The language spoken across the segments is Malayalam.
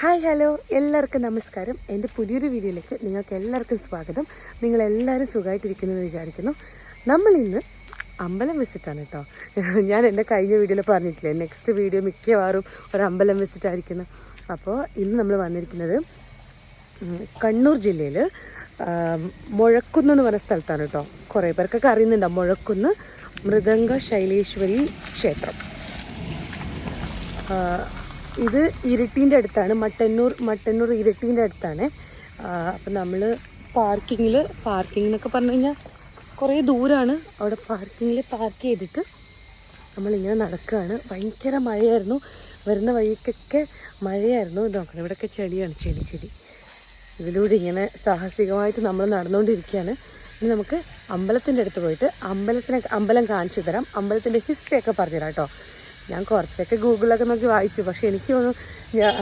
Hi hello. എല്ലാവർക്കും നമസ്കാരം. എന്റെ പുതിയൊരു വീഡിയോയിലേക്ക് നിങ്ങൾക്ക് എല്ലാവർക്കും സ്വാഗതം. നിങ്ങളെല്ലാവരും സുഖമായിട്ടിരിക്കുമെന്ന് വിചാരിക്കുന്നു. നമ്മൾ ഇന്ന് അമ്പലം വിസിറ്റാണ് കേട്ടോ. ഞാൻ എന്റെ കഴിഞ്ഞ വീഡിയോയിൽ പറഞ്ഞിട്ടില്ലേ നെക്സ്റ്റ് വീഡിയോ മിക്കവാറും ഒരു അമ്പലം വിസിറ്റ് ആയിരിക്കുന്നു. അപ്പോൾ ഇന്ന് നമ്മൾ വന്നിരിക്കുന്നത് കണ്ണൂർ ജില്ലയിൽ മുഴക്കുന്ന് എന്ന് പറഞ്ഞ സ്ഥലത്താണ് കേട്ടോ. കുറേ പേർക്കൊക്കെ അറിയുന്നുണ്ടോ? മുഴക്കുന്ന് മൃദംഗ ശൈലേശ്വരി ക്ഷേത്രം ഇത് ഇരിട്ടീന്റെ അടുത്താണ്. മട്ടന്നൂർ മട്ടന്നൂർ ഇരിട്ടീന്റെ അടുത്താണ്. അപ്പം നമ്മൾ പാർക്കിങ്ങിൽ പാർക്കിംഗ് എന്നൊക്കെ പറഞ്ഞു കഴിഞ്ഞാൽ കുറേ ദൂരമാണ് അവിടെ പാർക്കിങ്ങിൽ പാർക്ക് ചെയ്തിട്ട് നമ്മളിങ്ങനെ നടക്കുകയാണ് ഭയങ്കര മഴയായിരുന്നു. വരുന്ന വഴിക്കൊക്കെ മഴയായിരുന്നു. നോക്കണം. ഇവിടെയൊക്കെ ചെടിയാണ്. ചെടി ചെടി. ഇതിലൂടെ ഇങ്ങനെ സാഹസികമായിട്ട് നമ്മൾ നടന്നുകൊണ്ടിരിക്കുകയാണ്. ഇനി നമുക്ക് അമ്പലത്തിന്റെ അടുത്ത് പോയിട്ട് അമ്പലത്തിനെ അമ്പലം കാണിച്ചു തരാം. അമ്പലത്തിന്റെ ഹിസ്റ്ററി ഒക്കെ പറഞ്ഞുതരാം കേട്ടോ. ഞാൻ കുറച്ചൊക്കെ ഗൂഗിളിലൊക്കെ നോക്കി വായിച്ചു. പക്ഷെ എനിക്ക് തോന്നുന്നു ഞാ-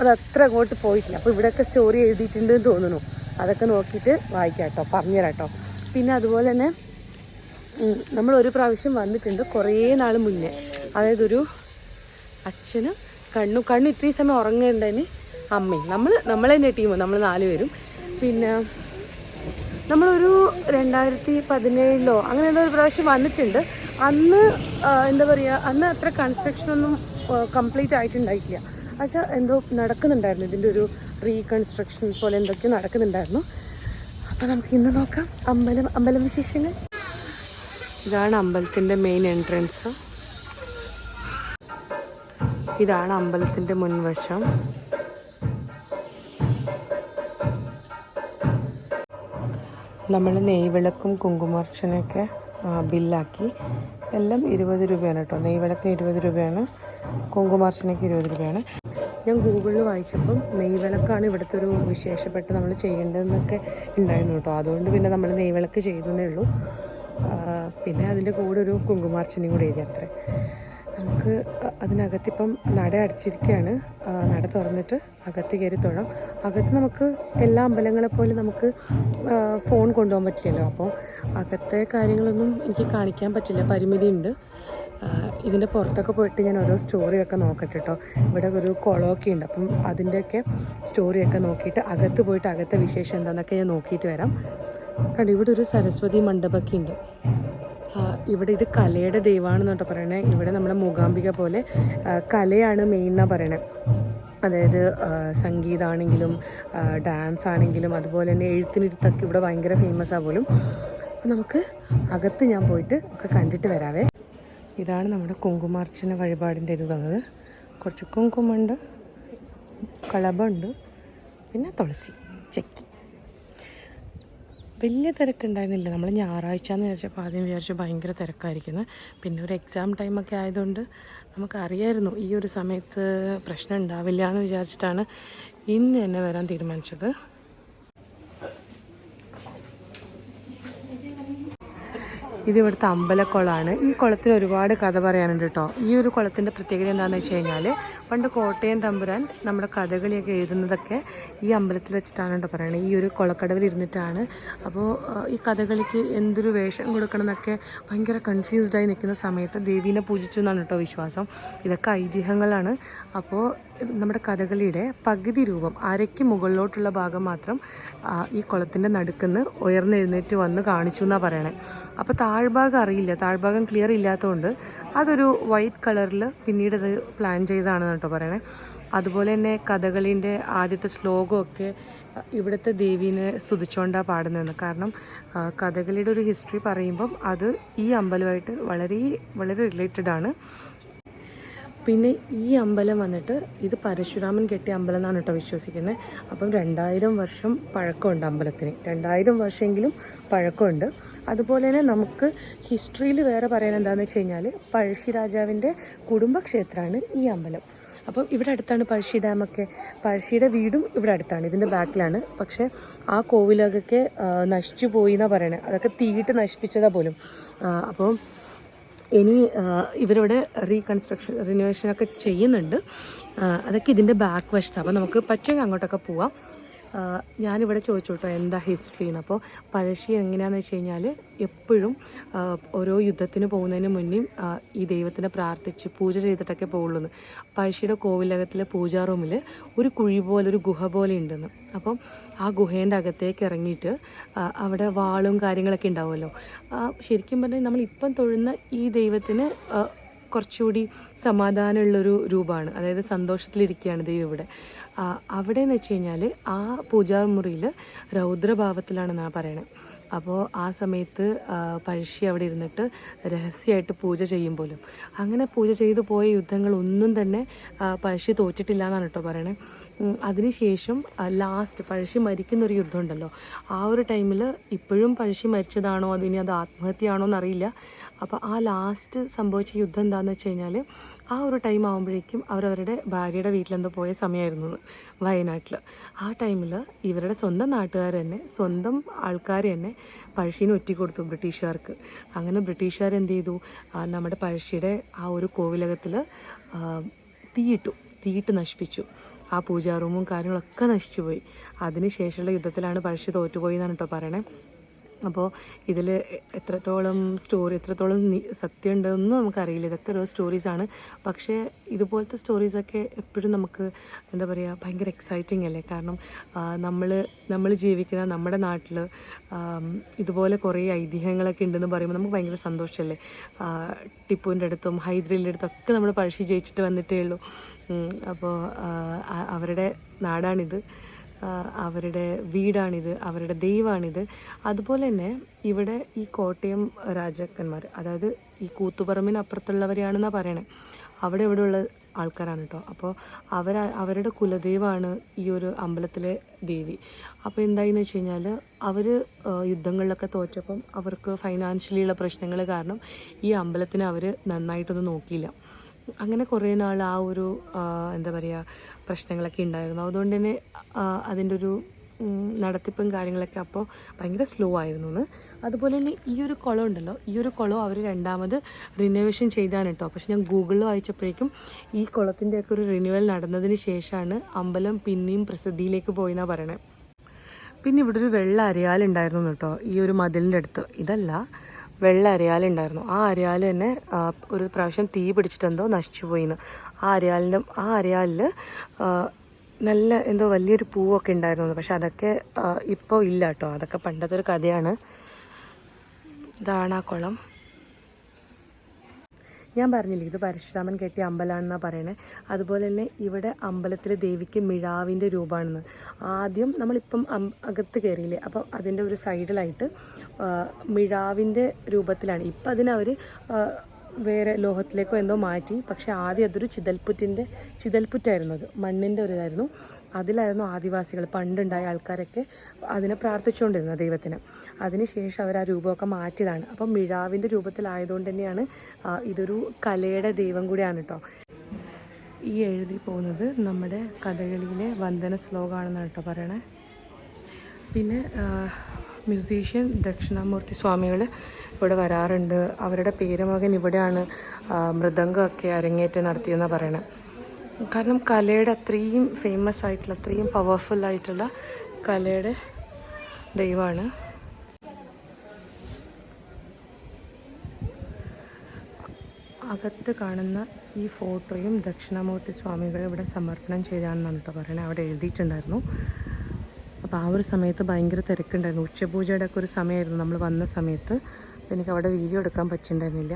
അത് അത്ര അങ്ങോട്ട് പോയിട്ടില്ല. അപ്പോൾ ഇവിടെയൊക്കെ സ്റ്റോറി എഴുതിയിട്ടുണ്ട് എന്ന് തോന്നുന്നു. അതൊക്കെ നോക്കിയിട്ട് വായിക്കാം കേട്ടോ. പറഞ്ഞുതരാം കേട്ടോ. പിന്നെ അതുപോലെ തന്നെ നമ്മൾ ഒരു പ്രാവശ്യം വന്നിട്ടുണ്ട് കുറേ നാൾ മുന്നേ. അതായത് ഒരു അച്ഛനും കണ്ണു കണ്ണു ഇത്രയും സമയം ഉറങ്ങേണ്ടതിന് അമ്മയും. നമ്മൾ നമ്മൾ തന്നെ ടീം നമ്മൾ നാല് പേരും. പിന്നെ നമ്മളൊരു രണ്ടായിരത്തി പതിനേഴിലോ അങ്ങനെ ഒരു പ്രാവശ്യം വന്നിട്ടുണ്ട്. അന്ന് എന്താ പറയുക അന്ന് അത്ര കൺസ്ട്രക്ഷനൊന്നും കംപ്ലീറ്റ് ആയിട്ടുണ്ടായിട്ടില്ല. പക്ഷേ എന്തോ നടക്കുന്നുണ്ടായിരുന്നു. ഇതിന്റെ ഒരു റീകൺസ്ട്രക്ഷൻ പോലെ എന്തൊക്കെയോ നടക്കുന്നുണ്ടായിരുന്നു. അപ്പോൾ നമുക്ക് ഇന്ന് നോക്കാം. അമ്പലം അമ്പലം വിശേഷങ്ങൾ. ഇതാണ് അമ്പലത്തിന്റെ മെയിൻ എൻട്രൻസ് ഇതാണ് അമ്പലത്തിന്റെ മുൻവശം. നമ്മൾ നെയ്വിളക്കും കുങ്കുമർച്ചനൊക്കെ ബില്ലാക്കി. എല്ലാം ഇരുപത് രൂപയാണ് കേട്ടോ. നെയ്വിളക്കിന് ഇരുപത് രൂപയാണ്. കുങ്കുമാർച്ചനയ്ക്ക് ഇരുപത് രൂപയാണ്. ഞാൻ ഗൂഗിളിൽ വായിച്ചപ്പം നെയ്വിളക്കാണ് ഇവിടുത്തെ ഒരു വിശേഷപ്പെട്ട് നമ്മൾ ചെയ്യേണ്ടതെന്നൊക്കെ ഉണ്ടായിരുന്നു കേട്ടോ. അതുകൊണ്ട് പിന്നെ നമ്മൾ നെയ്വിളക്ക് ചെയ്തതേ ഉള്ളൂ. പിന്നെ അതിന്റെ കൂടെ ഒരു കുങ്കുമാർച്ചനയും കൂടെ എഴുതി അത്രേ. നമുക്ക് അതിനകത്തിപ്പം നട അടച്ചിരിക്കുകയാണ്. നട തുറന്നിട്ട് അകത്ത് കയറി തൊഴാം. അകത്ത് നമുക്ക് എല്ലാ അമ്പലങ്ങളെ പോലെ നമുക്ക് ഫോൺ കൊണ്ടുപോകാൻ പറ്റില്ലല്ലോ. അപ്പോൾ അകത്തെ കാര്യങ്ങളൊന്നും എനിക്ക് കാണിക്കാൻ പറ്റില്ല. പരിമിതിയുണ്ട്. ഇതിന്റെ പുറത്തൊക്കെ പോയിട്ട് ഞാൻ ഓരോ സ്റ്റോറിയൊക്കെ നോക്കട്ടെ കേട്ടോ ഇവിടെ ഒരു കുളമൊക്കെ ഉണ്ട്. അപ്പം അതിന്റെയൊക്കെ സ്റ്റോറിയൊക്കെ നോക്കിയിട്ട് അകത്ത് പോയിട്ട് അകത്തെ വിശേഷം എന്താണെന്നൊക്കെ ഞാൻ നോക്കിയിട്ട് വരാം. കണ്ടു ഇവിടെ ഒരു സരസ്വതി മണ്ഡപമൊക്കെ ഉണ്ട്. ഇവിടെ ഇത് കലയുടെ ദൈവമാണെന്ന് കേട്ടോ പറയണേ. ഇവിടെ നമ്മുടെ മൂകാംബിക പോലെ കലയാണ് മെയിൻ എന്നാണ് പറയണേ. അതായത് സംഗീതാണെങ്കിലും ഡാൻസ് ആണെങ്കിലും അതുപോലെ തന്നെ എഴുത്തിനിരുത്തൊക്കെ ഇവിടെ ഭയങ്കര ഫേമസ് ആ പോലും. അപ്പോൾ നമുക്ക് അകത്ത് ഞാൻ പോയിട്ട് ഒക്കെ കണ്ടിട്ട് വരാവേ. ഇതാണ് നമ്മുടെ കുങ്കുമാർച്ചന വഴിപാടിന്റെ ഇത് തന്നത് കുറച്ച് കുങ്കുമുണ്ട് കളഭമുണ്ട് പിന്നെ തുളസി ചെക്കി. വലിയ തിരക്കുണ്ടായിരുന്നില്ല. നമ്മൾ ഞായറാഴ്ച എന്ന് വിചാരിച്ചപ്പോൾ ആദ്യം വിചാരിച്ചു ഭയങ്കര തിരക്കായിരിക്കുന്നത് പിന്നെ ഒരു എക്സാം ടൈമൊക്കെ ആയതുകൊണ്ട് നമുക്കറിയായിരുന്നു ഈ ഒരു സമയത്ത് പ്രശ്നം ഉണ്ടാവില്ല എന്ന് വിചാരിച്ചിട്ടാണ് ഇന്ന് തന്നെ വരാൻ തീരുമാനിച്ചത്. ഇത് ഇവിടുത്തെ അമ്പലക്കുളമാണ്. ഈ കുളത്തിൽ ഒരുപാട് കഥ പറയാനുണ്ട് കേട്ടോ ഈ ഒരു കുളത്തിന്റെ പ്രത്യേകത എന്താണെന്ന് വെച്ച് കഴിഞ്ഞാൽ പണ്ട് കോട്ടയം തമ്പുരാൻ നമ്മുടെ കഥകളിയൊക്കെ എഴുതുന്നതൊക്കെ ഈ അമ്പലത്തിൽ വെച്ചിട്ടാണ് കേട്ടോ പറയുന്നത് ഈ ഒരു കുളക്കടവിൽ ഇരുന്നിട്ടാണ്. അപ്പോൾ ഈ കഥകളിക്ക് എന്തൊരു വേഷം കൊടുക്കണം എന്നൊക്കെ ഭയങ്കര കൺഫ്യൂസ്ഡായി നിൽക്കുന്ന സമയത്ത് ദേവീനെ പൂജിച്ചു എന്നാണ് കേട്ടോ വിശ്വാസം. ഇതൊക്കെ ഐതിഹ്യങ്ങളാണ്. അപ്പോൾ നമ്മുടെ കഥകളിയുടെ പകുതി രൂപം അരയ്ക്ക് മുകളിലോട്ടുള്ള ഭാഗം മാത്രം ഈ കുളത്തിന്റെ നടുക്കുന്ന് ഉയർന്നെഴുന്നേറ്റ് വന്ന് കാണിച്ചു എന്നാണ് പറയണേ. അപ്പോൾ താഴ്ഭാഗം അറിയില്ല താഴ്ഭാഗം ക്ലിയർ ഇല്ലാത്തതുകൊണ്ട് അതൊരു വൈറ്റ് കളറിൽ പിന്നീട് അത് പ്ലാൻ ചെയ്താണ് കേട്ടോ പറയണേ. അതുപോലെ തന്നെ കഥകളിന്റെ ആദ്യത്തെ ശ്ലോകമൊക്കെ ഇവിടുത്തെ ദേവീനെ സ്തുതിച്ചുകൊണ്ടാണ് പാടുന്നതെന്ന്. കാരണം കഥകളിയുടെ ഒരു ഹിസ്റ്ററി പറയുമ്പം അത് ഈ അമ്പലമായിട്ട് വളരെ വളരെ റിലേറ്റഡ് ആണ്. പിന്നെ ഈ അമ്പലം വന്നിട്ട് ഇത് പരശുരാമൻ കെട്ടിയ അമ്പലം എന്നാണ് കേട്ടോ വിശ്വസിക്കുന്നത്. അപ്പം രണ്ടായിരം വർഷം പഴക്കമുണ്ട് അമ്പലത്തിന്. രണ്ടായിരം വർഷമെങ്കിലും പഴക്കമുണ്ട്. അതുപോലെ തന്നെ നമുക്ക് ഹിസ്റ്ററിയിൽ വേറെ പറയാൻ എന്താണെന്ന് വെച്ച് കഴിഞ്ഞാൽ പഴശ്ശി രാജാവിന്റെ കുടുംബക്ഷേത്രമാണ് ഈ അമ്പലം. അപ്പം ഇവിടെ അടുത്താണ് പഴശ്ശി ഡാമൊക്കെ പഴശ്ശിയുടെ വീടും ഇവിടെ അടുത്താണ്. ഇതിന്റെ ബാക്കിലാണ് പക്ഷേ ആ കോവിലൊക്കെ നശിച്ചു പോയി എന്നാണ് പറയണത് അതൊക്കെ തീയിട്ട് നശിപ്പിച്ചതാ പോലും. അപ്പം ഇനി ഇവരിവിടെ റീകൺസ്ട്രക്ഷൻ റിനോവേഷനൊക്കെ ചെയ്യുന്നുണ്ട്. അതൊക്കെ ഇതിന്റെ ബാക്ക് വശത്താണ് അപ്പോൾ നമുക്ക് പറ്റുമെങ്കിൽ അങ്ങോട്ടൊക്കെ പോവാം. ഞാനിവിടെ ചോദിച്ചു കേട്ടോ എന്താ ഹിസ്റ്ററി എന്ന് അപ്പോൾ പഴശ്ശി എങ്ങനെയാണെന്ന് വെച്ച് കഴിഞ്ഞാൽ എപ്പോഴും ഓരോ യുദ്ധത്തിന് പോകുന്നതിന് മുന്നേ ഈ ദൈവത്തിനെ പ്രാർത്ഥിച്ച് പൂജ ചെയ്തിട്ടൊക്കെ പോകുള്ളൂ. പഴശ്ശിയുടെ കോവിലകത്തിലെ പൂജാ റൂമിൽ ഒരു കുഴി പോലെ ഒരു ഗുഹ പോലെ ഉണ്ടെന്ന്. അപ്പം ആ ഗുഹേന്റെ അകത്തേക്ക് ഇറങ്ങിയിട്ട് അവിടെ വാളും കാര്യങ്ങളൊക്കെ ഉണ്ടാവുമല്ലോ. ശരിക്കും പറഞ്ഞാൽ നമ്മൾ ഇപ്പം തൊഴുന്ന ഈ ദൈവത്തിന് കുറച്ചുകൂടി സമാധാനമുള്ളൊരു രൂപമാണ്. അതായത് സന്തോഷത്തിലിരിക്കുകയാണ് ദൈവം ഇവിടെ. അവിടെ എന്ന് വെച്ച് കഴിഞ്ഞാൽ ആ പൂജാമുറിയിൽ രൗദ്രഭാവത്തിലാണെന്നാണ് പറയണത് അപ്പോൾ ആ സമയത്ത് പഴശ്ശി അവിടെ ഇരുന്നിട്ട് രഹസ്യമായിട്ട് പൂജ ചെയ്യും പോലും. അങ്ങനെ പൂജ ചെയ്തു പോയ യുദ്ധങ്ങളൊന്നും തന്നെ പഴശ്ശി തോറ്റിട്ടില്ല എന്നാണ് കേട്ടോ പറയണേ. അതിനുശേഷം ലാസ്റ്റ് പഴശ്ശി മരിക്കുന്നൊരു യുദ്ധമുണ്ടല്ലോ യുദ്ധം ആ ഒരു ടൈമിൽ ഇപ്പോഴും പഴശ്ശി മരിച്ചതാണോ? അതിനി അത് ആത്മഹത്യയാണോ എന്നറിയില്ല. അപ്പോൾ ആ ലാസ്റ്റ് സംഭവിച്ച യുദ്ധം എന്താണെന്ന് വെച്ച് കഴിഞ്ഞാൽ ആ ഒരു ടൈം ആകുമ്പോഴേക്കും അവരവരുടെ ഭാര്യയുടെ വീട്ടിലെന്തോ പോയ സമയമായിരുന്നു വയനാട്ടിൽ ആ ടൈമിൽ ഇവരുടെ സ്വന്തം നാട്ടുകാർ തന്നെ സ്വന്തം ആൾക്കാർ തന്നെ പഴശ്ശീനെ ഒറ്റിക്കൊടുത്തു ബ്രിട്ടീഷുകാർക്ക്. അങ്ങനെ ബ്രിട്ടീഷുകാർ എന്ത് ചെയ്തു? നമ്മുടെ പഴശ്ശിയുടെ ആ ഒരു കോവിലകത്തിൽ തീയിട്ടു തീയിട്ട് നശിപ്പിച്ചു. ആ പൂജാ റൂമും കാര്യങ്ങളൊക്കെ നശിച്ചുപോയി. അതിന് ശേഷമുള്ള യുദ്ധത്തിലാണ് പഴശ്ശി തോറ്റുപോയി എന്നാണ് കേട്ടോ പറയണേ. അപ്പോൾ ഇതിൽ എത്രത്തോളം സ്റ്റോറി എത്രത്തോളം സത്യമുണ്ടെന്നും നമുക്കറിയില്ല. ഇതൊക്കെ ഓരോ സ്റ്റോറീസാണ് പക്ഷേ ഇതുപോലത്തെ സ്റ്റോറീസൊക്കെ എപ്പോഴും നമുക്ക് എന്താ പറയുക ഭയങ്കര എക്സൈറ്റിംഗ് അല്ലേ? കാരണം നമ്മൾ നമ്മൾ ജീവിക്കുന്ന നമ്മുടെ നാട്ടിൽ ഇതുപോലെ കുറേ ഐതിഹ്യങ്ങളൊക്കെ ഉണ്ടെന്ന് പറയുമ്പോൾ നമുക്ക് ഭയങ്കര സന്തോഷമല്ലേ ടിപ്പുവിന്റെ അടുത്തും ഹൈദരലിന്റെ അടുത്തും ഒക്കെ നമ്മൾ പഴശ്ശി ജയിച്ചിട്ട് വന്നിട്ടേ ഉള്ളൂ. അപ്പോൾ അവരുടെ നാടാണിത്. അവരുടെ വീടാണിത് അവരുടെ ദൈവമാണിത് അതുപോലെ തന്നെ ഇവിടെ ഈ കോട്ടയം രാജാക്കന്മാർ അതായത് ഈ കൂത്തുപറമ്പിന് അപ്പുറത്തുള്ളവരെയാണെന്നാണ് പറയണേ. അവിടെ ഇവിടെയുള്ള ആൾക്കാരാണ് കേട്ടോ അപ്പോൾ അവർ അവരുടെ കുലദൈവമാണ് ഈ ഒരു അമ്പലത്തിലെ ദേവി. അപ്പോൾ എന്തായെന്ന് വെച്ച് കഴിഞ്ഞാൽ അവർ യുദ്ധങ്ങളിലൊക്കെ തോറ്റപ്പം അവർക്ക് ഫൈനാൻഷ്യലി ഉള്ള പ്രശ്നങ്ങൾ കാരണം ഈ അമ്പലത്തിനെ അവർ നന്നായിട്ടൊന്നും നോക്കിയില്ല. അങ്ങനെ കുറേ നാൾ ആ ഒരു എന്താ പറയുക പ്രശ്നങ്ങളൊക്കെ ഉണ്ടായിരുന്നു. അതുകൊണ്ട് തന്നെ അതിന്റെ ഒരു നടത്തിപ്പും കാര്യങ്ങളൊക്കെ അപ്പോൾ ഭയങ്കര സ്ലോ ആയിരുന്നു എന്ന്. അതുപോലെ തന്നെ ഈ ഒരു കുളം ഉണ്ടല്ലോ ഈ ഒരു കുളം അവർ രണ്ടാമത് റിനോവേഷൻ ചെയ്താണ് കേട്ടോ. പക്ഷെ ഞാൻ ഗൂഗിളിൽ വായിച്ചപ്പോഴേക്കും ഈ കുളത്തിന്റെയൊക്കെ ഒരു റിന്യൂവൽ നടന്നതിന് ശേഷമാണ് അമ്പലം പിന്നെയും പ്രസിദ്ധിയിലേക്ക് പോയിന്നാണ് പറയണേ. പിന്നെ ഇവിടെ ഒരു വെള്ള അരയാലുണ്ടായിരുന്നു കേട്ടോ ഈ ഒരു മതിലിന്റെ അടുത്ത്. ഇതല്ല വെള്ള അരയാലുണ്ടായിരുന്നു ആ അരയാൽ തന്നെ ഒരു പ്രാവശ്യം തീ പിടിച്ചിട്ടെന്തോ നശിച്ചു പോയിന്ന്. ആ അരയാലിന്റെ ആ അരയാലിൽ നല്ല എന്തോ വലിയൊരു പൂവൊക്കെ ഉണ്ടായിരുന്നു. പക്ഷെ അതൊക്കെ ഇപ്പോൾ ഇല്ല കേട്ടോ. അതൊക്കെ പണ്ടത്തെ ഒരു കഥയാണ്. ഇതാണ് ആ കുളം. ഞാൻ പറഞ്ഞില്ലേ ഇത് പരശുരാമൻ കെട്ടിയ അമ്പലമാണെന്നാണ് പറയണേ. അതുപോലെ തന്നെ ഇവിടെ അമ്പലത്തിലെ ദേവിക്ക് മിഴാവിന്റെ രൂപമാണെന്ന് ആദ്യം നമ്മളിപ്പം അകത്ത് കയറിയില്ലേ അപ്പം അതിന്റെ ഒരു സൈഡിലായിട്ട് മിഴാവിന്റെ രൂപത്തിലാണ്. ഇപ്പം അതിനവർ വേറെ ലോഹത്തിലേക്കോ എന്തോ മാറ്റി. പക്ഷേ ആദ്യം അതൊരു ചിതൽപുറ്റിന്റെ ചിതൽപുറ്റായിരുന്നു അത്. മണ്ണിന്റെ ഒരു ഇതായിരുന്നു അതിലായിരുന്നു ആദിവാസികൾ പണ്ടുണ്ടായ ആൾക്കാരൊക്കെ അതിനെ പ്രാർത്ഥിച്ചുകൊണ്ടിരുന്നത് ദൈവത്തിന്. അതിനുശേഷം അവർ ആ രൂപമൊക്കെ മാറ്റിയതാണ്. അപ്പം മിഴാവിന്റെ രൂപത്തിലായതുകൊണ്ട് തന്നെയാണ് ഇതൊരു കലയുടെ ദൈവം കൂടിയാണ് കേട്ടോ. ഈ എഴുതി പോകുന്നത് നമ്മുടെ കഥകളിയിലെ വന്ദന ശ്ലോകമാണെന്നാണ് കേട്ടോ പറയണേ. പിന്നെ മ്യൂസീഷ്യൻ ദക്ഷിണാമൂർത്തി സ്വാമികൾ ഇവിടെ വരാറുണ്ട്. അവരുടെ പേരമകൻ ഇവിടെയാണ് മൃദംഗമൊക്കെ അരങ്ങേറ്റം നടത്തിയെന്നാണ് പറയണത് കാരണം കലയുടെ അത്രയും ഫേമസ് ആയിട്ടുള്ള അത്രയും പവർഫുൾ ആയിട്ടുള്ള കലയുടെ ദൈവമാണ്. അകത്ത് കാണുന്ന ഈ ഫോട്ടോയും ദക്ഷിണാമൂർത്തി സ്വാമികൾ ഇവിടെ സമർപ്പണം ചെയ്താണെന്നാണ് കേട്ടോ പറയണത് അവിടെ എഴുതിയിട്ടുണ്ടായിരുന്നു. അപ്പോൾ ആ ഒരു സമയത്ത് ഭയങ്കര തിരക്കുണ്ടായിരുന്നു. ഉച്ചപൂജയുടെ ഒക്കെ ഒരു സമയമായിരുന്നു. നമ്മൾ വന്ന സമയത്ത് അപ്പോൾ എനിക്ക് അവിടെ വീഡിയോ എടുക്കാൻ പറ്റുന്നുണ്ടായിരുന്നില്ല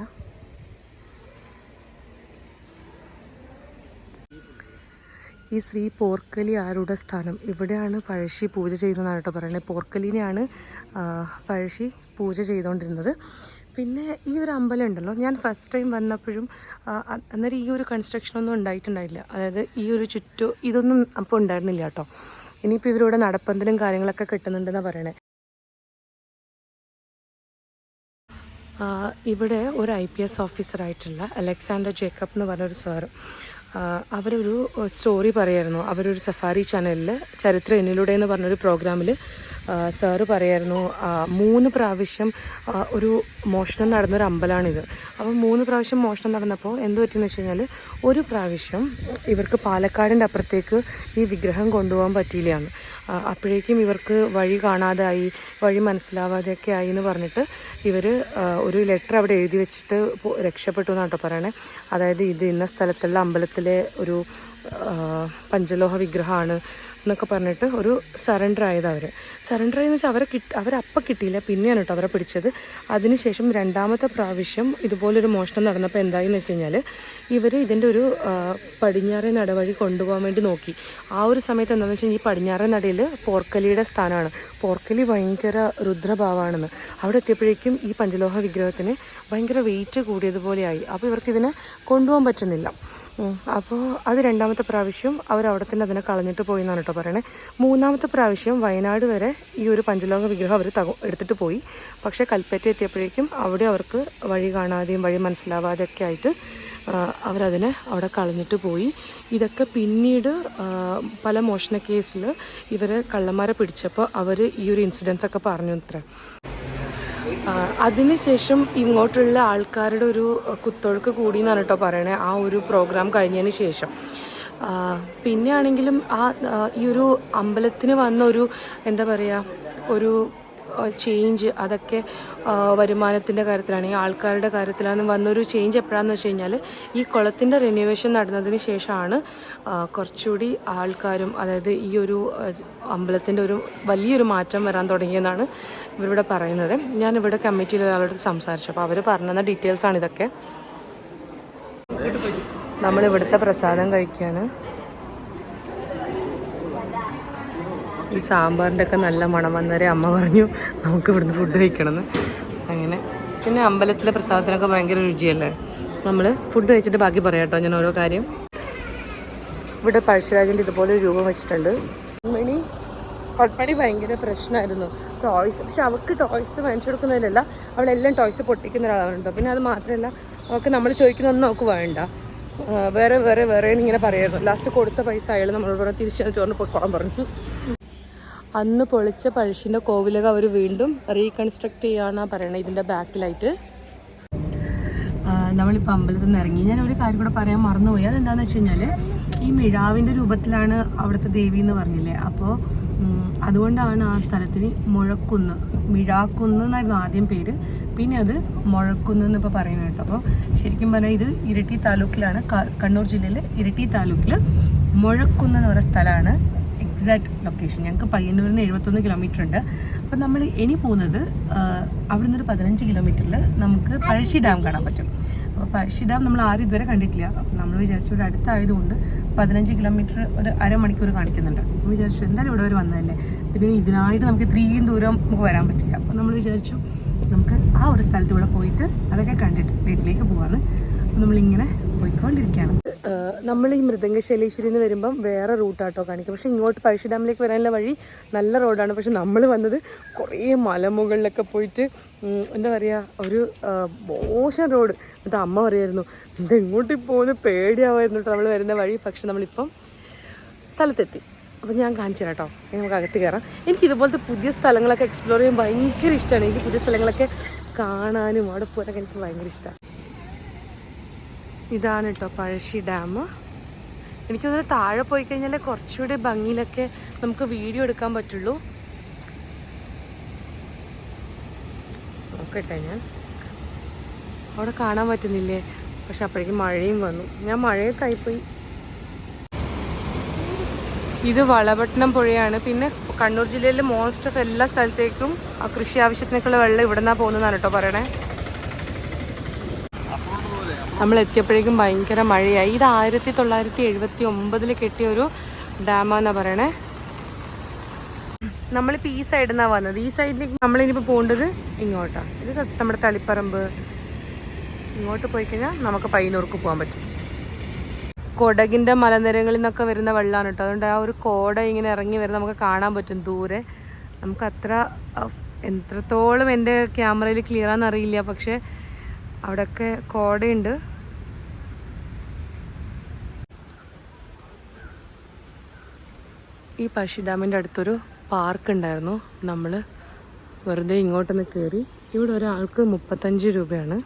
ഈ ശ്രീ പോർക്കലി ആരുടെ സ്ഥാനം? ഇവിടെയാണ് പഴശ്ശി പൂജ ചെയ്തതെന്നാണ് കേട്ടോ പറയുന്നത്. പോർക്കലിനെയാണ് പഴശ്ശി പൂജ ചെയ്തുകൊണ്ടിരുന്നത്. പിന്നെ ഈ ഒരു അമ്പലം ഉണ്ടല്ലോ ഞാൻ ഫസ്റ്റ് ടൈം വന്നപ്പോഴും അന്നേരം ഈ ഒരു കൺസ്ട്രക്ഷനൊന്നും ഉണ്ടായിട്ടുണ്ടായില്ല. അതായത് ഈ ഒരു ചുറ്റു ഇതൊന്നും അപ്പോൾ ഉണ്ടായിരുന്നില്ല കേട്ടോ. ഇനിയിപ്പോൾ ഇവരിവിടെ നടപ്പന്തലും കാര്യങ്ങളൊക്കെ കിട്ടുന്നുണ്ടെന്നാണ് പറയണേ. ഇവിടെ ഒരു ഐ പി എസ് ഓഫീസറായിട്ടുള്ള അലക്സാണ്ടർ ജേക്കബ് എന്ന് പറഞ്ഞൊരു സാറ്. അവരൊരു സ്റ്റോറി പറയായിരുന്നു. അവരൊരു സഫാരി ചാനലിൽ ചരിത്ര എന്നിലൂടെ എന്ന് പറഞ്ഞൊരു പ്രോഗ്രാമിൽ സാറ് പറയായിരുന്നു മൂന്ന് പ്രാവശ്യം ഒരു മോഷണം നടന്നൊരു അമ്പലമാണിത് അപ്പോൾ മൂന്ന് പ്രാവശ്യം മോഷണം നടന്നപ്പോൾ എന്ത് പറ്റിയെന്ന് വെച്ച് കഴിഞ്ഞാൽ ഒരു പ്രാവശ്യം ഇവർക്ക് പാലക്കാടിന്റെ അപ്പുറത്തേക്ക് ഈ വിഗ്രഹം കൊണ്ടുപോകാൻ പറ്റിയില്ലയാണ് അപ്പോഴേക്കും ഇവർക്ക് വഴി കാണാതായി വഴി മനസ്സിലാവാതെയൊക്കെ ആയി എന്ന് പറഞ്ഞിട്ട് ഇവർ ഒരു ലെറ്റർ അവിടെ എഴുതി വെച്ചിട്ട് രക്ഷപ്പെട്ടു എന്നാണ് കേട്ടോ പറയണേ. അതായത് ഇത് ഇന്ന സ്ഥലത്തുള്ള അമ്പലത്തിലെ ഒരു പഞ്ചലോഹ വിഗ്രഹമാണ് എന്നൊക്കെ പറഞ്ഞിട്ട് ഒരു സറണ്ടർ ആയത് അവർ സറണ്ടർ ആയെന്ന് വെച്ചാൽ അവരെ കിട്ട അവരപ്പം കിട്ടിയില്ല. പിന്നെയാണ് കേട്ടോ അവരെ പിടിച്ചത്. അതിനുശേഷം രണ്ടാമത്തെ പ്രാവശ്യം ഇതുപോലൊരു മോഷണം നടന്നപ്പോൾ എന്തായെന്ന് വെച്ച് കഴിഞ്ഞാൽ ഇവർ ഇതിന്റെ ഒരു പടിഞ്ഞാറേ നടവഴി കൊണ്ടുപോകാൻ വേണ്ടി നോക്കി. ആ ഒരു സമയത്ത് എന്താണെന്ന് വെച്ച് കഴിഞ്ഞാൽ ഈ പടിഞ്ഞാറേ നടയിൽ പോർക്കലിയുടെ സ്ഥാനമാണ്. പോർക്കലി ഭയങ്കര രുദ്രഭാവമാണെന്ന് അവിടെ എത്തിയപ്പോഴേക്കും ഈ പഞ്ചലോഹ വിഗ്രഹത്തിന് ഭയങ്കര വെയിറ്റ് കൂടിയതുപോലെയായി. അപ്പോൾ ഇവർക്ക് ഇതിനെ കൊണ്ടുപോകാൻ പറ്റുന്നില്ല. അപ്പോൾ അത് രണ്ടാമത്തെ പ്രാവശ്യം അവർ അവിടെ തന്നെ അതിനെ കളഞ്ഞിട്ട് പോയി എന്നാണ് കേട്ടോ പറയണേ. മൂന്നാമത്തെ പ്രാവശ്യം വയനാട് വരെ ഈ ഒരു പഞ്ചലോക വിഗ്രഹം അവർ എടുത്തിട്ട് പോയി. പക്ഷേ കൽപ്പറ്റ എത്തിയപ്പോഴേക്കും അവിടെ അവർക്ക് വഴി കാണാതെയും വഴി മനസ്സിലാവാതെയൊക്കെ ആയിട്ട് അവരതിനെ അവിടെ കളഞ്ഞിട്ട് പോയി. ഇതൊക്കെ പിന്നീട് പല മോഷണ കേസിൽ ഇവരെ കള്ളന്മാരെ പിടിച്ചപ്പോൾ അവർ ഈ ഒരു ഇൻസിഡൻസ് ഒക്കെ പറഞ്ഞു അത്ര അതിനുശേഷം ഇങ്ങോട്ടുള്ള ആൾക്കാരുടെ ഒരു കുത്തൊഴുക്ക് കൂടി എന്നാണ് കേട്ടോ പറയണേ. ആ ഒരു പ്രോഗ്രാം കഴിഞ്ഞതിന് ശേഷം. പിന്നെ ആണെങ്കിലും ആ ഈ ഒരു അമ്പലത്തിന് വന്ന ഒരു എന്താ പറയുക ഒരു ചേഞ്ച് അതൊക്കെ വരുമാനത്തിന്റെ കാര്യത്തിലാണെങ്കിൽ ആൾക്കാരുടെ കാര്യത്തിലാണ് വന്നൊരു ചേഞ്ച് എപ്പോഴാന്ന് വെച്ച് കഴിഞ്ഞാൽ ഈ കുളത്തിന്റെ റിനോവേഷൻ നടന്നതിന് ശേഷമാണ് കുറച്ചുകൂടി ആൾക്കാരും അതായത് ഈ ഒരു അമ്പലത്തിന്റെ ഒരു വലിയൊരു മാറ്റം വരാൻ തുടങ്ങിയെന്നാണ് ഇവരിവിടെ പറയുന്നത്. ഞാൻ ഇവിടെ കമ്മിറ്റിയിൽ ഒരാളോട് സംസാരിച്ചു. അപ്പോൾ അവർ പറഞ്ഞ ഡീറ്റെയിൽസ് ആണ് ഇതൊക്കെ. നമ്മൾ ഇവിടുത്തെ പ്രസാദം കഴിക്കുകയാണ് ഈ സാമ്പാറിന്റെ ഒക്കെ നല്ല മണം വന്നേരെ അമ്മ പറഞ്ഞു നമുക്ക് ഇവിടുന്ന് ഫുഡ് കഴിക്കണമെന്ന്. അങ്ങനെ. പിന്നെ അമ്പലത്തിലെ പ്രസാദത്തിനൊക്കെ ഭയങ്കര രുചിയല്ലേ? നമ്മൾ ഫുഡ് കഴിച്ചിട്ട് ബാക്കി പറയാം കേട്ടോ ഞാൻ ഓരോ കാര്യം. ഇവിടെ പഴശ്ശിരാജന്റെ ഇതുപോലെ രൂപം വെച്ചിട്ടുണ്ട്. മണി പട്മണി ഭയങ്കര പ്രശ്നമായിരുന്നു. ടോയ്സ് പക്ഷെ അവൾക്ക് ടോയ്സ് വാങ്ങിച്ചു കൊടുക്കുന്നതിലല്ല അവളെല്ലാം ടോയ്സ് പൊട്ടിക്കുന്ന ഒരാളാണ് പിന്നെ അത് മാത്രമല്ല അവൾക്ക് നമ്മൾ ചോദിക്കുന്നൊന്നും അവൾക്ക് വേണ്ട. വേറെ വേറെ വേറെ ഇങ്ങനെ പറയായിരുന്നു. ലാസ്റ്റ് കൊടുത്ത പൈസ അയാൾ നമ്മൾ പറഞ്ഞു തിരിച്ചു തന്നിട്ട് പൊക്കോളം പറഞ്ഞു. അന്ന് പൊളിച്ച പഴശ്ശിന്റെ കോവിലക അവർ വീണ്ടും റീകൺസ്ട്രക്ട് ചെയ്യുകയാണെന്നാണ് പറയണത് ഇതിന്റെ ബാക്കിലായിട്ട് നമ്മളിപ്പോൾ അമ്പലത്തിൽ നിന്ന് ഇറങ്ങി. ഞാൻ ഒരു കാര്യം കൂടെ പറയാൻ മറന്നുപോയി. അതെന്താണെന്ന് വെച്ച് കഴിഞ്ഞാൽ ഈ മിഴാവിന്റെ രൂപത്തിലാണ് അവിടുത്തെ ദേവി എന്ന് പറഞ്ഞില്ലേ? അപ്പോൾ അതുകൊണ്ടാണ് ആ സ്ഥലത്തിന് മുഴക്കുന്ന് മിഴാക്കുന്ന് എന്നായിരുന്നു ആദ്യം പേര്. പിന്നെ അത് മുഴക്കുന്ന് ഇപ്പോൾ പറയുന്നത് കേട്ടോ. അപ്പോൾ ശരിക്കും പറഞ്ഞാൽ ഇത് ഇരിട്ടി താലൂക്കിലാണ് കണ്ണൂർ ജില്ലയിലെ ഇരിട്ടി താലൂക്കിൽ മുഴക്കുന്ന് എന്ന് പറയുന്ന സ്ഥലമാണ് എക്സാക്ട് ലൊക്കേഷൻ ഞങ്ങൾക്ക് പയ്യന്നൂരിൽ നിന്ന് എഴുപത്തൊന്ന് കിലോമീറ്റർ ഉണ്ട്. അപ്പം നമ്മൾ ഇനി പോകുന്നത് അവിടെ നിന്നൊരു പതിനഞ്ച് കിലോമീറ്ററിൽ നമുക്ക് പഴശ്ശി ഡാം കാണാൻ പറ്റും. പഴശ്ശി ഡാം നമ്മൾ ആരും ഇതുവരെ കണ്ടിട്ടില്ല. അപ്പം നമ്മൾ വിചാരിച്ചു ഇവിടെ അടുത്തായതുകൊണ്ട് പതിനഞ്ച് കിലോമീറ്റർ ഒരു അരമണിക്കൂർ കാണിക്കുന്നുണ്ട്. അപ്പോൾ വിചാരിച്ചു എന്തായാലും ഇവിടെ വരെ വന്നതല്ലേ? പിന്നെ ഇതിനായിട്ട് നമുക്ക് ഇത്രയും ദൂരം നമുക്ക് വരാൻ പറ്റില്ല. അപ്പോൾ നമ്മൾ വിചാരിച്ചു നമുക്ക് ആ ഒരു സ്ഥലത്ത് ഇവിടെ പോയിട്ട് അതൊക്കെ കണ്ടിട്ട് വീട്ടിലേക്ക് അപ്പോൾ നമ്മളിങ്ങനെ പോയിക്കൊണ്ടിരിക്കുകയാണ്. നമ്മൾ ഈ മൃദംഗശൈലേശ്വരി എന്ന് വരുമ്പം വേറെ റൂട്ടാട്ടോ കാണിക്കും പക്ഷേ ഇങ്ങോട്ട് പഴശ്ശി ഡാമിലേക്ക് വരാനുള്ള വഴി നല്ല റോഡാണ്. പക്ഷെ നമ്മൾ വന്നത് കുറേ മലമുകളിലൊക്കെ പോയിട്ട് എന്താ പറയുക ഒരു മോശം റോഡ്. എന്നിട്ട് അമ്മ പറയായിരുന്നു എന്താ എങ്ങോട്ട് പോകുന്ന പേടിയാവായിരുന്നു കേട്ടോ നമ്മൾ വരുന്ന വഴി. പക്ഷെ നമ്മളിപ്പം സ്ഥലത്തെത്തി. അപ്പോൾ ഞാൻ കാണിച്ചു കേട്ടോ നമുക്ക് അകത്ത് കയറാം എനിക്ക് ഇതുപോലത്തെ പുതിയ സ്ഥലങ്ങളൊക്കെ എക്സ്പ്ലോർ ചെയ്യാൻ ഭയങ്കര ഇഷ്ടമാണ് എനിക്ക് പുതിയ സ്ഥലങ്ങളൊക്കെ കാണാനും അവിടെ പോകാനൊക്കെ എനിക്ക് ഭയങ്കര ഇഷ്ടമാണ് ഇതാണ് കേട്ടോ പഴശ്ശി ഡാം. എനിക്കതിന് താഴെ പോയി കഴിഞ്ഞാൽ കുറച്ചുകൂടി ഭംഗിയിലൊക്കെ നമുക്ക് വീഡിയോ എടുക്കാൻ പറ്റുള്ളൂ. നോക്കട്ടെ ഞാൻ. അവിടെ കാണാൻ പറ്റുന്നില്ലേ? പക്ഷെ അപ്പോഴേക്കും മഴയും വന്നു. ഞാൻ മഴയത്തായിപ്പോയി ഇത് വളപട്ടണം പുഴയാണ്. പിന്നെ കണ്ണൂർ ജില്ലയിലെ മോസ്റ്റ് ഓഫ് എല്ലാ സ്ഥലത്തേക്കും കൃഷി ആവശ്യത്തിനൊക്കെയുള്ള വെള്ളം ഇവിടെ നിന്നാണ് പോകുന്നതാണ് കേട്ടോ പറയണേ. നമ്മൾ എത്തിയപ്പോഴേക്കും ഭയങ്കര മഴയായി. ഇത് ആയിരത്തി തൊള്ളായിരത്തി എഴുപത്തി ഒമ്പതിൽ കെട്ടിയ ഒരു ഡാമാന്നാണ് പറയണേ. നമ്മളിപ്പോൾ ഈ സൈഡിൽ നിന്നാണ് വന്നത്. ഈ സൈഡിലേക്ക് നമ്മളിനിപ്പോൾ പോകേണ്ടത് ഇങ്ങോട്ടാണ് ഇത് നമ്മുടെ തളിപ്പറമ്പ്. ഇങ്ങോട്ട് പോയി കഴിഞ്ഞാൽ നമുക്ക് പൈനൂർക്ക് പോകാൻ പറ്റും. കൊടകിന്റെ മലനിരകളിൽ നിന്നൊക്കെ വരുന്ന വെള്ളമാണ് കേട്ടോ അതുകൊണ്ട് ആ ഒരു കോട ഇങ്ങനെ ഇറങ്ങി വരുന്ന നമുക്ക് കാണാൻ പറ്റും ദൂരെ. നമുക്ക് അത്ര എത്രത്തോളം എന്റെ ക്യാമറയിൽ ക്ലിയർ ആണെന്ന് അറിയില്ല. പക്ഷേ അവിടെയൊക്കെ കോടയുണ്ട്. ഈ പഴശ്ശി ഡാമിന്റെ അടുത്തൊരു പാർക്ക് ഉണ്ടായിരുന്നു നമ്മൾ വെറുതെ ഇങ്ങോട്ടൊന്ന് കയറി. ഇവിടെ ഒരാൾക്ക് മുപ്പത്തഞ്ച് രൂപയാണ്.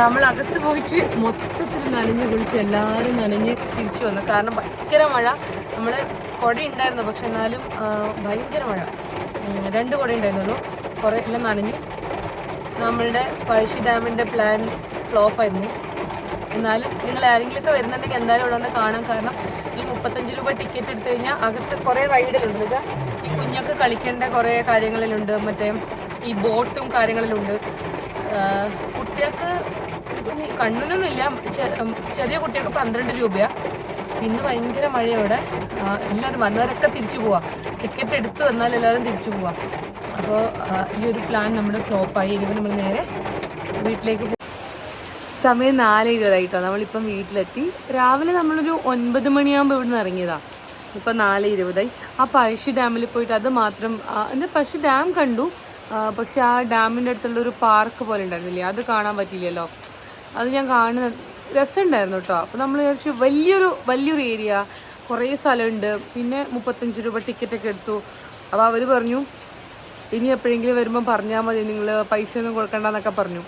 നമ്മൾ അകത്ത് പോയിട്ട് മൊത്തത്തിൽ നനഞ്ഞ് കുളിച്ച് എല്ലാവരും നനഞ്ഞ് തിരിച്ചു വന്നു. കാരണം ഭയങ്കര മഴ. നമ്മൾ കുട ഉണ്ടായിരുന്നു പക്ഷെ എന്നാലും ഭയങ്കര മഴ. രണ്ട് കുട ഉണ്ടായിരുന്നുള്ളൂ. കുറേ എല്ലാം നനഞ്ഞു. നമ്മളുടെ പഴശ്ശി ഡാമിന്റെ പ്ലാൻ ഫ്ലോപ്പായിരുന്നു എന്നാലും നിങ്ങൾ ആരെങ്കിലുമൊക്കെ വരുന്നുണ്ടെങ്കിൽ എന്തായാലും ഇവിടെ വന്ന് കാണാൻ കാരണം ഈ മുപ്പത്തഞ്ച് രൂപ ടിക്കറ്റ് എടുത്തു കഴിഞ്ഞാൽ അകത്ത് കുറേ റൈഡിലുണ്ട് വെച്ചാൽ ഈ കുഞ്ഞൊക്കെ കളിക്കേണ്ട കുറേ കാര്യങ്ങളിലുണ്ട്. മറ്റേ ഈ ബോട്ടും കാര്യങ്ങളിലുണ്ട്. കുട്ടികൾക്ക് കണ്ണിനൊന്നുമില്ല. ചെറിയ കുട്ടികൾക്ക് പന്ത്രണ്ട് രൂപയാണ് ഇന്ന് ഭയങ്കര മഴയോടെ എല്ലാവരും വന്നവരൊക്കെ തിരിച്ചു പോവാം. ടിക്കറ്റ് എടുത്തു വന്നാൽ എല്ലാവരും തിരിച്ചു പോവാം. അപ്പോൾ ഈ ഒരു പ്ലാൻ നമ്മുടെ ഫ്ലോപ്പായി ഇനി നമ്മൾ നേരെ വീട്ടിലേക്ക് പോകും സമയം നാല് ഇരുപതായിട്ടോ. നമ്മളിപ്പം വീട്ടിലെത്തി. രാവിലെ നമ്മളൊരു ഒൻപത് മണിയാകുമ്പോൾ ഇവിടുന്ന് ഇറങ്ങിയതാ. ഇപ്പം നാല് ഇരുപതായി. ആ പഴശ്ശി ഡാമിൽ പോയിട്ട് അത് മാത്രം എന്താ പഴശ്ശി ഡാം കണ്ടു. പക്ഷേ പക്ഷെ ആ ഡാമിന്റെ അടുത്തുള്ള ഒരു പാർക്ക് പോലെ ഉണ്ടായിരുന്നില്ലേ? അത് കാണാൻ പറ്റിയില്ലല്ലോ. അത് ഞാൻ കാണുന്ന രസമുണ്ടായിരുന്നു കേട്ടോ. അപ്പോൾ നമ്മൾ വിചാരിച്ചു വലിയൊരു വലിയൊരു ഏരിയ കുറേ സ്ഥലമുണ്ട്. പിന്നെ മുപ്പത്തഞ്ച് രൂപ ടിക്കറ്റൊക്കെ എടുത്തു. അപ്പോൾ അവർ പറഞ്ഞു ഇനി എപ്പോഴെങ്കിലും വരുമ്പോൾ പറഞ്ഞാൽ മതി. നിങ്ങൾ പൈസ ഒന്നും കൊടുക്കണ്ടെന്നൊക്കെ പറഞ്ഞു.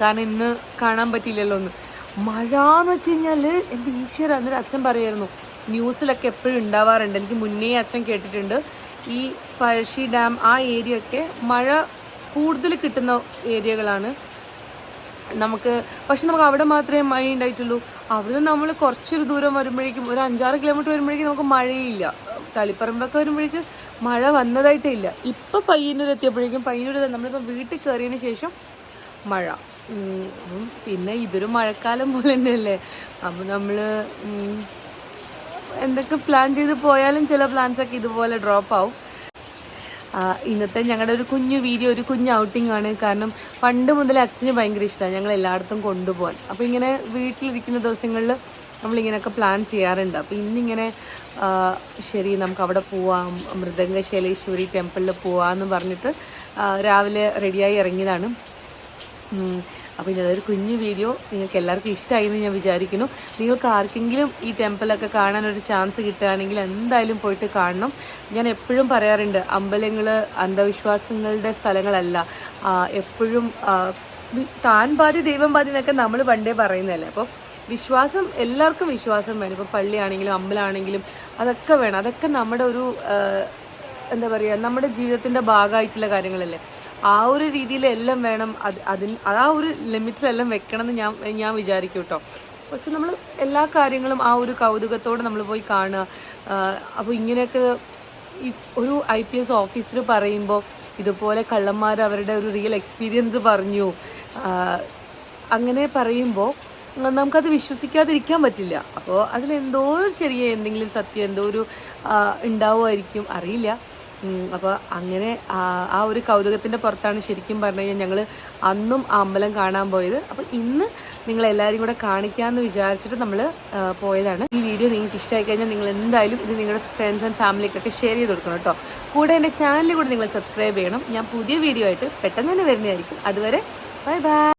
കാരണം ഇന്ന് കാണാൻ പറ്റിയില്ലല്ലോ ഒന്ന് മഴ എന്ന് വെച്ച് കഴിഞ്ഞാൽ എന്റെ ഈശ്വര അന്നൊരു അച്ഛൻ പറയായിരുന്നു. ന്യൂസിലൊക്കെ എപ്പോഴും ഉണ്ടാവാറുണ്ട്. എനിക്ക് മുന്നേ അച്ഛൻ കേട്ടിട്ടുണ്ട്. ഈ പഴശ്ശി ഡാം ആ ഏരിയ ഒക്കെ മഴ കൂടുതൽ കിട്ടുന്ന ഏരിയകളാണ് നമുക്ക് പക്ഷെ നമുക്ക് അവിടെ മാത്രമേ മഴ ഉണ്ടായിട്ടുള്ളൂ. അവിടെ നമ്മൾ കുറച്ചൊരു ദൂരം വരുമ്പോഴേക്കും ഒരു അഞ്ചാറ് കിലോമീറ്റർ വരുമ്പോഴേക്കും നമുക്ക് മഴയില്ല. തളിപ്പറമ്പൊക്കെ വരുമ്പോഴേക്ക് മഴ വന്നതായിട്ടേ ഇല്ല. ഇപ്പം പയ്യന്നൂർ എത്തിയപ്പോഴേക്കും പയ്യന്നൂർ നമ്മളിപ്പോൾ വീട്ടിൽ കയറിയതിന് ശേഷം മഴ. പിന്നെ ഇതൊരു മഴക്കാലം പോലെ തന്നെയല്ലേ? അപ്പം നമ്മൾ എന്തൊക്കെ പ്ലാൻ ചെയ്ത് പോയാലും ചില പ്ലാൻസൊക്കെ ഇതുപോലെ ഡ്രോപ്പ് ആവും. ഇന്നത്തെ ഞങ്ങളുടെ ഒരു കുഞ്ഞു വീഡിയോ ഒരു കുഞ്ഞു ഔട്ടിംഗ് ആണ്. കാരണം പണ്ട് മുതലേ അച്ഛന് ഭയങ്കര ഇഷ്ടമാണ് ഞങ്ങൾ എല്ലായിടത്തും കൊണ്ടുപോകാൻ. അപ്പോൾ ഇങ്ങനെ വീട്ടിലിരിക്കുന്ന ദിവസങ്ങളിൽ നമ്മളിങ്ങനെയൊക്കെ പ്ലാൻ ചെയ്യാറുണ്ട്. അപ്പോൾ ഇന്നിങ്ങനെ ശരി നമുക്ക് അവിടെ പോവാം. മൃദംഗശൈലേശ്വരി ടെമ്പിളിൽ പോവാമെന്ന് പറഞ്ഞിട്ട് രാവിലെ റെഡിയായി ഇറങ്ങിയതാണ്. അപ്പോൾ ഇതൊരു കുഞ്ഞു വീഡിയോ. നിങ്ങൾക്ക് എല്ലാവർക്കും ഇഷ്ടമായി എന്ന് ഞാൻ വിചാരിക്കുന്നു. നിങ്ങൾക്ക് ആർക്കെങ്കിലും ഈ ടെമ്പിളൊക്കെ കാണാൻ ഒരു ചാൻസ് കിട്ടുകയാണെങ്കിൽ എന്തായാലും പോയിട്ട് കാണണം. ഞാൻ എപ്പോഴും പറയാറുണ്ട് അമ്പലങ്ങൾ അന്ധവിശ്വാസങ്ങളുടെ സ്ഥലങ്ങളല്ല. എപ്പോഴും താൻ പാതി ദൈവം പാതി എന്നൊക്കെ നമ്മൾ പണ്ടേ പറയുന്നതല്ലേ. അപ്പോൾ വിശ്വാസം എല്ലാവർക്കും വിശ്വാസം വേണം. ഇപ്പോൾ പള്ളിയാണെങ്കിലും അമ്പലമാണെങ്കിലും അതൊക്കെ വേണം. അതൊക്കെ നമ്മുടെ ഒരു എന്താ പറയുക നമ്മുടെ ജീവിതത്തിന്റെ ഭാഗമായിട്ടുള്ള കാര്യങ്ങളല്ലേ. ആ ഒരു രീതിയിൽ എല്ലാം വേണം. അത് അതിന് ആ ഒരു ലിമിറ്റിലെല്ലാം വെക്കണം എന്ന് ഞാൻ ഞാൻ വിചാരിക്കും കേട്ടോ പക്ഷെ നമ്മൾ എല്ലാ കാര്യങ്ങളും ആ ഒരു കൗതുകത്തോടെ നമ്മൾ പോയി കാണുക. അപ്പോൾ ഇങ്ങനെയൊക്കെ ഒരു ഐ പി എസ് ഓഫീസർ പറയുമ്പോൾ ഇതുപോലെ കള്ളന്മാർ അവരുടെ ഒരു റിയൽ എക്സ്പീരിയൻസ് പറഞ്ഞു. അങ്ങനെ പറയുമ്പോൾ നമുക്കത് വിശ്വസിക്കാതിരിക്കാൻ പറ്റില്ല. അപ്പോൾ അതിലെന്തോ ഒരു ചെറിയ എന്തെങ്കിലും സത്യം എന്തോ ഒരു ഉണ്ടാവുമായിരിക്കും. അറിയില്ല. അപ്പോൾ അങ്ങനെ ആ ഒരു കൗതുകത്തിന്റെ പുറത്താണ് ശരിക്കും പറഞ്ഞു കഴിഞ്ഞാൽ ഞങ്ങൾ അന്നും ആ അമ്പലം കാണാൻ പോയത്. അപ്പോൾ ഇന്ന് നിങ്ങളെല്ലാവരും കൂടെ കാണിക്കാമെന്ന് വിചാരിച്ചിട്ട് നമ്മൾ പോയതാണ്. ഈ വീഡിയോ നിങ്ങൾക്ക് ഇഷ്ടമായി കഴിഞ്ഞാൽ നിങ്ങൾ എന്തായാലും ഇത് നിങ്ങളുടെ ഫ്രണ്ട്സ് ആൻഡ് ഫാമിലിക്കൊക്കെ ഷെയർ ചെയ്ത് കൊടുക്കണം കേട്ടോ. കൂടെ എന്റെ ചാനൽ കൂടെ നിങ്ങൾ സബ്സ്ക്രൈബ് ചെയ്യണം. ഞാൻ പുതിയ വീഡിയോ ആയിട്ട് പെട്ടെന്ന് തന്നെ വരുന്നതായിരിക്കും. അതുവരെ ബൈ ബൈ